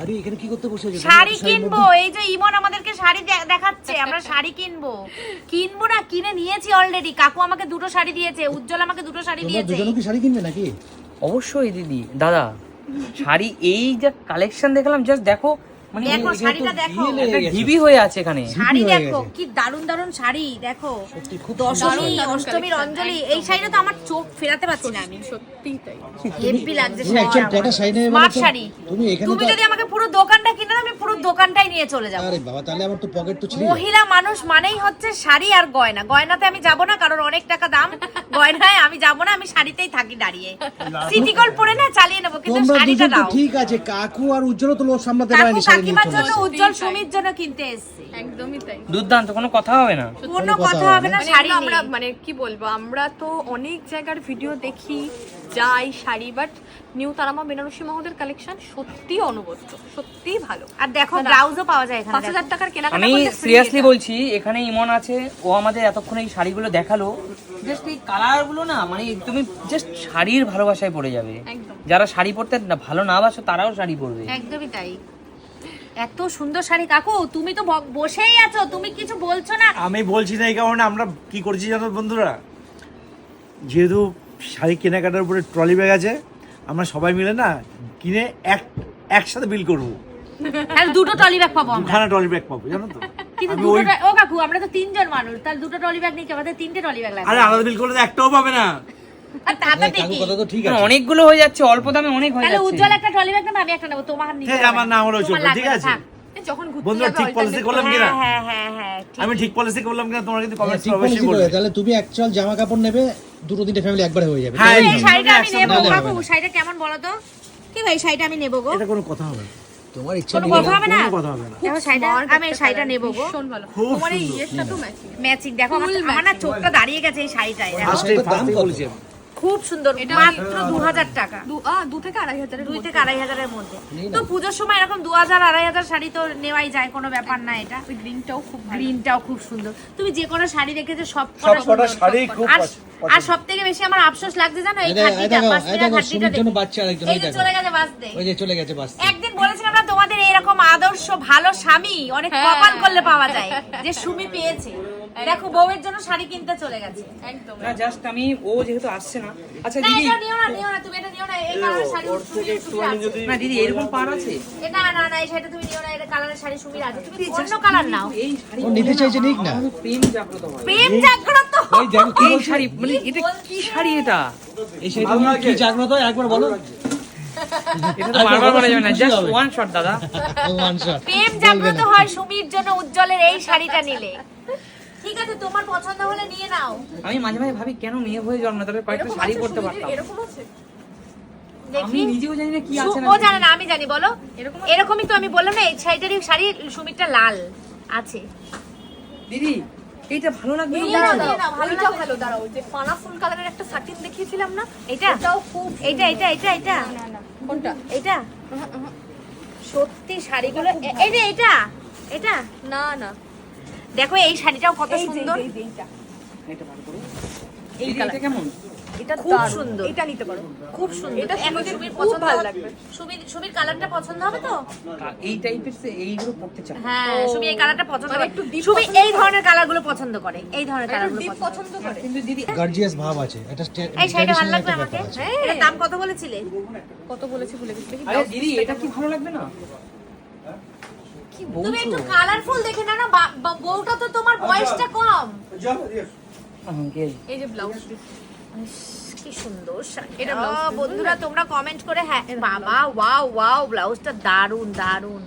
আরে এখানে কি করতে বসে আছো? শাড়ি কিনবো এই যে ইমন আমাদেরকে শাড়ি দেখাচ্ছে আমরা শাড়ি কিনবো। কিনবো না কিনে নিয়েছি অলরেডি কাকু আমাকে দুটো শাড়ি দিয়েছে উজ্জ্বল আমাকে দুটো শাড়ি দিয়েছে। দুজনও কি শাড়ি কিনবে নাকি? অবশ্যই দিদি। দাদা শাড়ি এই যে কালেকশন দেখলাম জাস্ট দেখো দেখো শাড়িটা দেখো। হয়ে আছে এখানে। শাড়ি দেখো কি দারুণ দারুণ শাড়ি দেখো। দশমী অষ্টমীর অঞ্জলি। এই শাড়িটা তো আমার চোখ ফেরাতে পারছি না আমি। সত্যিই তাই। হেভি লাগছে শাড়ি স্মার্ট শাড়ি তুমি এখানে তুমি যদি আমাকে পুরো দোকানটা কিনে দাও আমি পুরো দোকানটাই নিয়ে চলে যাব। আরে বাবা তাহলে আমার তো পকেট তো ছিল মহিলা মানুষ মানেই হচ্ছে শাড়ি আর গয়না। গয়নাতে আমি যাব না কারণ অনেক টাকা দাম। গয়নায় আমি যাব না আমি শাড়িতেই থাকি দাঁড়িয়ে। সিটি গোল্ড পরে না চালিয়ে নেব কিন্তু শাড়িটা দাও। ঠিক আছে কাকু আর উজ্জ্বল তো লোক সামলাতে পারেনি শাড়ি। কাকিমার জন্য উজ্জ্বল সুমির জন্য কিনতে এসেছি। একদমই তাই। দুর্দান্ত কোনো কথা হবে না। কোনো কথা হবে না মানে শাড়ি আমরা মানে কি বলব আমরা তো অনেক জায়গার ভিডিও দেখি যাই শাড়ি বাট নিউ তারামা বেনারসি মহলের কালেকশন সত্যি অনবদ্য সত্যি ভালো। আর দেখো ব্লাউজও পাওয়া যায় এখানে পাঁচ হাজার টাকার কেনাকাটা আমি সিরিয়াসলি বলছি এখানে ইমন আছে ও আমাদের এতক্ষণ এই শাড়িগুলো দেখাল। জাস্ট এই কালারগুলো না মানে তুমি জাস্ট শাড়ির ভালোবাসায় পড়ে যাবে। একদম। যারা শাড়ি পরতে না ভালো না বাসো তারাও শাড়ি পরবে। একদমই তাই। এত সুন্দর শাড়ি কাকু তুমি তো বসেই আছো তুমি কিছু বলছো না। আমি বলছি না এই কারণে আমরা কি করছি জানো বন্ধুরা? যেহেতু শাড়ি কেনাকাটার উপরে ট্রলি ব্যাগ আছে আমরা সবাই মিলে না কিনে এক একসাথে বিল করব। তাহলে দুটো ট্রলি ব্যাগ পাবো আমরা। দুখানা ট্রলি ব্যাগ পাবো জানো তো? কিন্তু দুটো ও কাকু আমরা তো তিনজন মানুষ তাহলে দুটো ট্রলি ব্যাগ নিতে আমাদের তিনটে টলি ব্যাগ লাগবে? আরে আলাদা বিল করলে তো একটাও পাবে না। হ্যাঁ, অনেকগুলো হয়ে যাচ্ছে অল্প দামে অনেক হয়ে যাচ্ছে। উজ্জ্বল একটা টলি ব্যাগ আমি একটা নেব তোমার নিতে ঠিক আছে, হবে। আমার না চলবে, ঠিক আছে? যখন ঘুরতে ঠিক পলিসি করলাম কিনা? হ্যাঁ হ্যাঁ হ্যাঁ হ্যাঁ ঠিক। আমি ঠিক পলিসি করলাম কিনা তোমরা কিন্তু হ্যাঁ, কমেন্টস অবশ্যই বলবে। তাহলে তুমি অ্যাকচুয়াল জামা কাপড় নেবে দুটো তিনটে ফ্যামিলি একবারে হয়ে যাবে হ্যাঁ, এই শাড়িটা আমি নেব কেমন বলো তো? কি ভাই শাড়িটা আমি নেব গো? এটা কোনো কথা হবে না। তোমার ইচ্ছা কথা হবে না? কথা হবে না। দেখো শাড়িটা আমি শাড়িটা নেব গো। ভীষণ ভালো। তোমার এই সুন্দর। তো ম্যাচিং ম্যাচিং দেখো আমার না চোখটা দাঁড়িয়ে গেছে এই শাড়িটায়। দাম? বলেছি। খুব সুন্দর এটা মাত্র দু হাজার টাকা। দু থেকে আড়াই হাজারের দুই থেকে আড়াই হাজারের মধ্যে। তো পুজোর সময় এরকম দু হাজার আড়াই হাজার শাড়ি তো নেওয়াই যায় কোনো ব্যাপার না এটা। ওই গ্রিনটাও খুব। গ্রিনটাও খুব সুন্দর। তুমি যে কোনো শাড়ি দেখেছ সব সব কটা শাড়ি খুব আর আর সব থেকে বেশি আমার আফসোস লাগছে জানো এই জন্য বাচ্চা আরেকজন, দেখো। চলে গেছে বাসতে ওই যে চলে গেছে বাস একদিন বলেছিলাম না তোমাদের এরকম আদর্শ ভালো স্বামী অনেক হ্যাঁ। কপাল করলে পাওয়া যায় যে সুমি পেয়েছে। দেখো বউয়ের জন্য শাড়ি কিনতে চলে গেছে। একদম। না জাস্ট আমি ও যেহেতু আসছে না। আচ্ছা না দিদি। এটা নিও না নিও না তুমি এটা নিও না এই কালারের শাড়ি আছে। না দিদি এরকম পার আছে এটা না না এই শাড়িটা তুমি নিও না এটা কালারের শাড়ি সুমির আছে। তুমি অন্য কালার নাও। এই শাড়ি ও নিতে চাইছে নিক না। প্রেম জাগ্রত হয়। প্রেম জাগ্রত? ওই দেখো কি শাড়ি মানে এটা কি শাড়ি এটা? এই নিয়ে কি জাগ্রত? হয় একবার বলো। এটা বারবার বলা যাবে না জাস্ট ওয়ান শট দাদা। ওয়ান শট প্রেম জাগ্রত হয় সুমির জন্য উজ্জ্বলের এই শাড়িটা নিলে। ঠিক আছে তোমার পছন্দ হলে নিয়ে নাও। আমি মাঝে মাঝে ভাবি কেন মেয়ে হয়ে জন্ম তাহলে কয়েকটা শাড়ি পরতে পারতাম। এরকম আছে। আমি নিজেও জানি না কি আছে না ও জানে না আমি জানি বলো। এরকম এরকমই তো আমি বললাম না এই শাড়িটারই শাড়ি সুমিরটা লাল আছে। দিদি এইটা ভালো লাগবে এই না? দাঁড়াও, নিয়ে ভালো দাঁড়াও যে পানা ফুল কালারের একটা সাটিন দেখিয়েছিলাম না? এটা এটাও খুব এইটা এটা এটা এটা না না কোনটা? এটা সত্যি শাড়িগুলো এই যে এটা এটা না না। দেখো এই শাড়িটাও কত সুন্দর। এই এটা ভালো করো। দিদি, এটা কেমন? এটা খুব সুন্দর। এটা নিতে পারো। খুব সুন্দর। এটা সুমির পছন্দ ভালো লাগবে। সুমির সুমির কালারটা পছন্দ হবে তো? এই টাইপের এইগুলো পড়তে চাই হ্যাঁ সুমি এই কালারটা পছন্দ মানে করে। একটু সুমি এই ধরনের কালারগুলো পছন্দ করে। এই ধরনের একটু কালারগুলো পছন্দ পছন্দ করে। কিন্তু দিদি গার্জিয়াস ভাব আছে। এটা এই শাড়িটা ভালো লাগবে আমাকে? হ্যাঁ। দাম কত বলেছিলে? কত বলেছি ভুলে গেছি। আরে দিদি এটা কি ভালো লাগবে না? কি তুমি বলছো? একটু কালারফুল দেখে নাও না বা- বা- বউটা তো তোমার বয়সটা কম। আঙ্কেল এই যে ব্লাউজ কি সুন্দর এটা এটা বন্ধুরা তোমরা কমেন্ট করে হ্যাঁ বাবা ওয়াও ওয়াও ব্লাউজটা দারুণ দারুণ